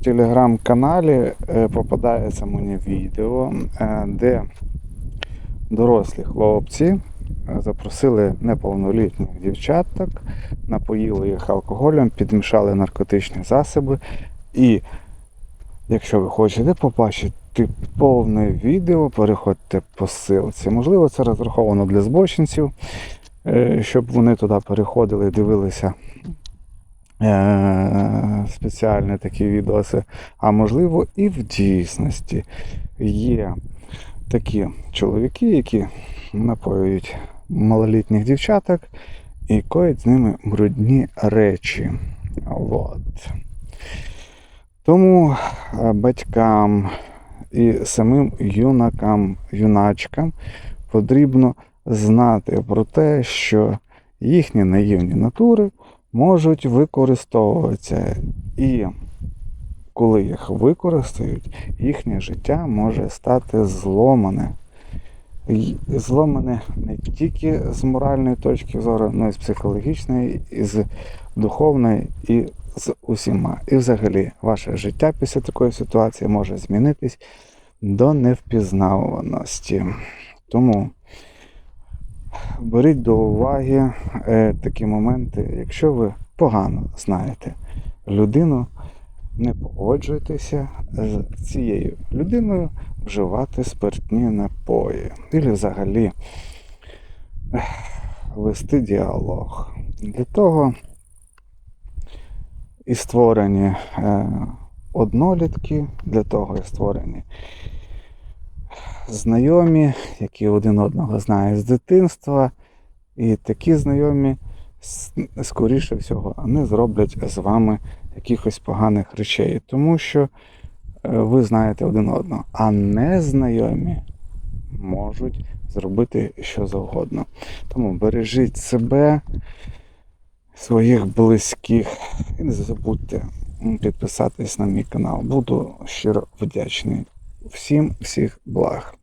в телеграм-каналі е, попадається мені відео, е, де дорослі хлопці е, запросили неповнолітніх дівчаток, напоїли їх алкоголем, підмішали наркотичні засоби. І якщо ви хочете побачити повне відео, переходьте по ссылці. Можливо, це розраховано для збочинців, щоб вони туди переходили, дивилися спеціальні такі відоси. А можливо, і в дійсності є такі чоловіки, які напоюють малолітніх дівчаток і коять з ними брудні речі. От. Тому е, батькам і самим юнакам, юначкам потрібно знати про те, що їхні наївні натури можуть використовуватися. І коли їх використають, їхнє життя може стати зломане. Зломане не тільки з моральної точки зору, але й з психологічної, і з духовної, і з усіма. І взагалі ваше життя після такої ситуації може змінитись до невпізнаваності. Тому беріть до уваги е, такі моменти, якщо ви погано знаєте людину, не погоджуйтеся з цією людиною вживати спиртні напої. Или взагалі ех, вести діалог. Для того і створені е, однолітки, для того і створені знайомі, які один одного знають з дитинства. І такі знайомі, скоріше всього, не зроблять з вами якихось поганих речей, тому що е, ви знаєте один одного, а незнайомі можуть зробити що завгодно. Тому бережіть себе, своїх близьких і не забудьте підписатись на мій канал. Буду щиро вдячний. Всім всіх благ.